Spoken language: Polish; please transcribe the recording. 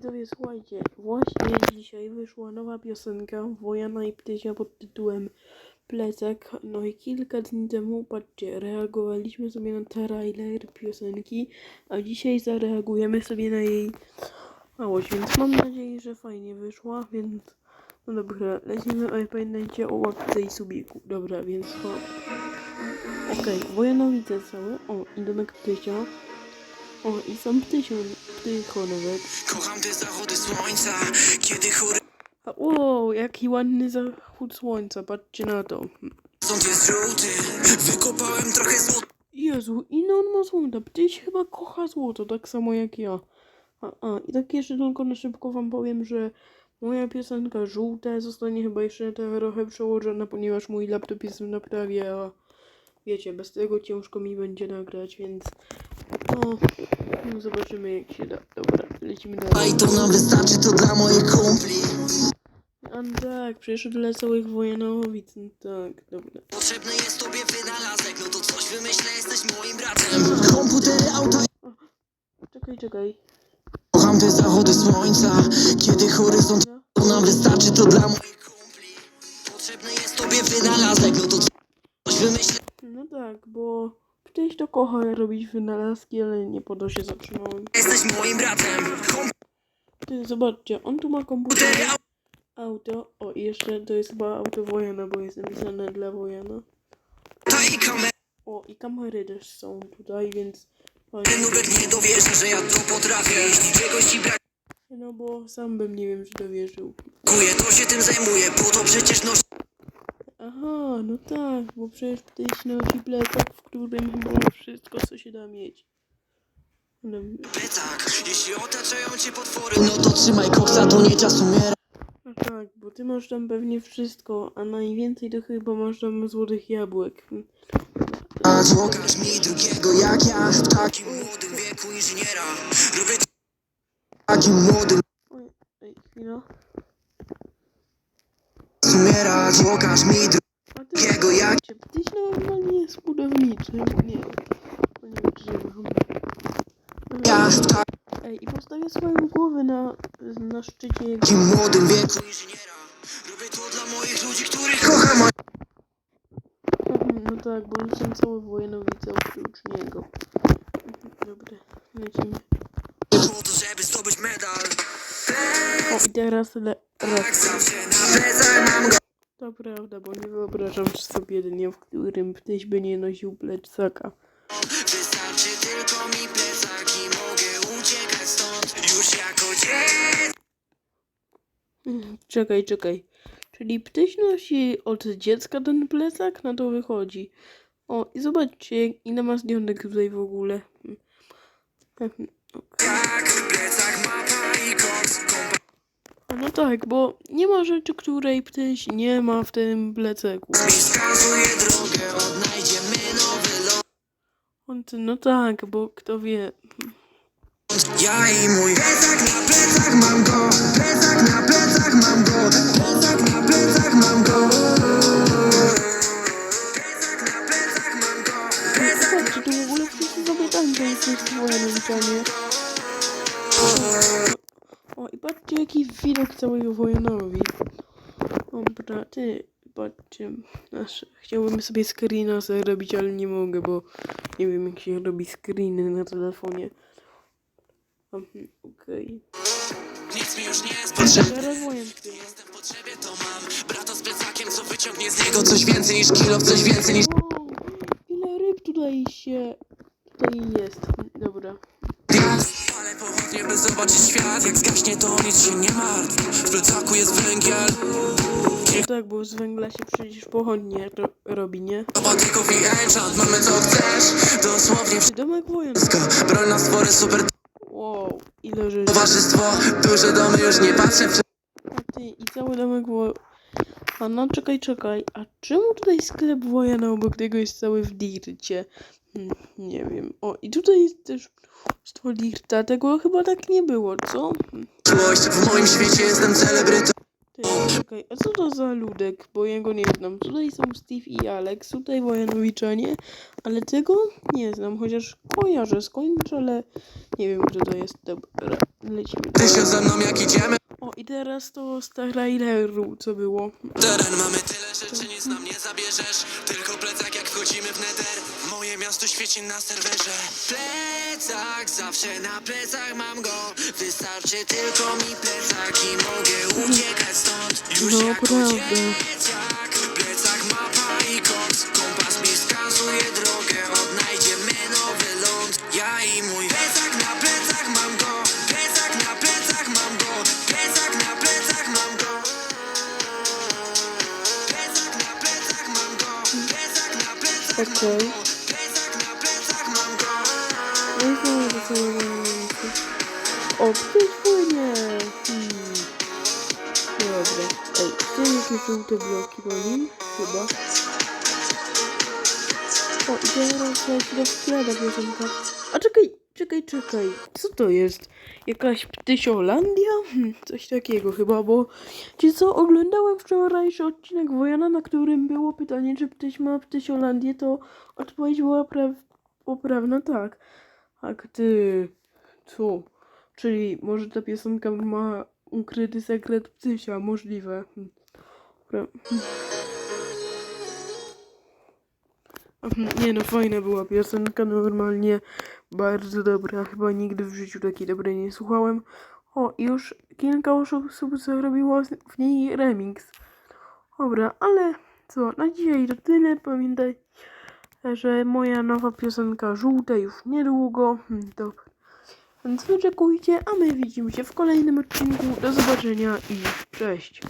widzowie, słuchajcie, właśnie dzisiaj wyszła nowa piosenka Wojana i Ptysia pod tytułem Plecak. No i kilka dni temu, patrzcie, reagowaliśmy sobie na trailer piosenki, a dzisiaj zareagujemy sobie na jej całość, więc mam nadzieję, że fajnie wyszła, więc no dobra, lecimy, ale pamiętajcie o łapce i subiku. Dobra, więc ho. Okej, Wojanowice całe, o, i domek Ptysia. O, i sam Ptysio, Ptycho nawet. Kocham te zachody słońca, kiedy A, wow, jaki ładny zachód słońca, patrzcie na to. horyzont jest żółty Wykopałem trochę złota Jezu, ile on ma złota? Ptyś chyba kocha złoto, tak samo jak ja. A, a, i tak jeszcze tylko na szybko wam powiem, że moja piosenka żółta zostanie chyba jeszcze trochę przełożona, ponieważ mój laptop jest w naprawie, a wiecie, bez tego ciężko mi będzie nagrać, więc no, no zobaczymy jak się da. Dobra, lecimy dalej. To nam wystarczy, to dla moich kumpli A tak, przecież dla całych wojanowic, no tak, dobra. Potrzebny jest tobie wynalazek No to coś wymyślę, jesteś moim bratem Komputery, auta Czekaj, czekaj. Kocham te zachody słońca Kiedy horyzont Dobra. to nam wystarczy, to dla moich kumpli Potrzebny jest tobie wynalazek No to coś wymyślę No tak, bo ktoś to kocha robić wynalazki, ale nie po to się zatrzymałem. Jesteś moim bratem Ty, zobaczcie, on tu ma komputer, auto, o i jeszcze to jest chyba auto Wojana, bo jest napisane dla kamery O, i kamery też są tutaj, więc fajnie. Nubek nie dowierzy, że ja to potrafię Jeśli czegoś ci brakuje, No bo sam bym nie wiem, czy to wierzył. to się tym zajmuję Po to przecież noszę Aha, no tak, bo przecież ktoś nosi plecak, którym chyba ma wszystko, co się da mieć. No, plecak Jeśli otaczają cię potwory No to trzymaj koksa, to nie czas umierać no tak, bo ty masz tam pewnie wszystko, a najwięcej to chyba masz tam złotych jabłek. Pokaż mi drugiego jak ja W takim młodym wieku inżyniera Robię takim młodym Oj, ej, chwila. umierać Pokaż mi A drugiego tyś normalnie jest budowniczy. Nie, nie W Ej, i postawię swoją głowę na, na szczycie jego. młodym wieku inżyniera Robię to dla moich ludzi, których kocham a No tak, bo są całe wojenowice oprócz niego. Dobra, lecimy. po to, żeby zdobyć medal O, i teraz le... Tak raz. To prawda, bo nie wyobrażam sobie dnia, w którym ktoś by nie nosił plecaka. Wystarczy tylko mi plecak i mogę uciekać stąd Już jako dziecko Czekaj, czekaj. Czyli ptyś nosi od dziecka ten plecak? Na to wychodzi. O, i zobaczcie, ile ma zdjątek tutaj w ogóle. Mhm, okej. Tak, plecak, mapa i koks A No tak, bo nie ma rzeczy, której ptyś nie ma w tym lot On, no tak, bo kto wie. Ja i mój plecak na plecach mam go Plecak na plecach mam go i patrzcie, jaki widok całego wojenowi. Dobra, ty, patrzcie. Aż chciałbym sobie screena zrobić, ale nie mogę, bo nie wiem, jak się robi screeny na telefonie. Mhm, Okej. Nic mi już nie jest potrzebne śpiewa. Jestem w potrzebie, to mam Brata z plecakiem, co wyciągnie z niego coś więcej niż kilo Coś więcej niż Wow, ile ryb tutaj się... Tutaj jest. Dobra. gwiazd Pochodnie, by zobaczyć świat Jak zgaśnie, to nic się nie martw W plecaku jest węgiel No tak, bo z węgla się przecież pochodnie ro robi, nie? Robotyków i enchant Mamy co chcesz Dosłownie domek wojen? wszystko Broń na stwory, super Wow, ile rzeczy. towarzystwo Duże domy, już nie patrzę w A ty i cały domek wo... A no czekaj, czekaj. A czemu tutaj sklep wojana obok tego jest cały w dircie? Hmm, nie wiem. O, i tutaj jest też mnóstwo dirta. Tego chyba tak nie było, co? Hmm. W moim świecie jestem celebrytą Ty, czekaj, a co to za ludek? Bo ja go nie znam. Tutaj są Steve i Alex, tutaj Wojanowiczanie, ale tego nie znam, chociaż kojarzę skądś, ale nie wiem, kto to jest. Dobra, lecimy. Ty się ze mną jak idziemy I teraz to z traileru, co było. Teren mamy tyle rzeczy, nic nam nie zabierzesz. Tylko plecak jak wchodzimy w nether. Moje miasto świeci na serwerze. Plecak, zawsze na plecach mam go. Wystarczy tylko mi plecak i mogę uciekać stąd. Już No, jako prawda. Go No i znowu do całego momentu. O, ktoś płynie! Hmm. Dobra. Ej, gdzie jakieś żółte bloki po nim? Chyba. O, i teraz się rozkłada piosenka. A czekaj, czekaj, czekaj. Co to jest? Jakaś Ptysiolandia? Hm, coś takiego chyba, bo... Ci co, oglądałem wczorajszy odcinek Wojana, na którym było pytanie, czy Ptyś ma Ptysiolandię, to odpowiedź była pra... poprawna tak. A gdy... Co? Czyli może ta piosenka ma ukryty sekret Ptysia, możliwe. Hm. Dobra. Hm. Nie no, fajna była piosenka, normalnie bardzo dobra. Chyba nigdy w życiu takiej dobrej nie słuchałem. O, już kilka osób zrobiło w niej remix. Dobra, ale co, na dzisiaj to tyle. Pamiętaj, że moja nowa piosenka żółta już niedługo. Hmm, Dobra. Więc wyczekujcie, a my widzimy się w kolejnym odcinku. Do zobaczenia i cześć.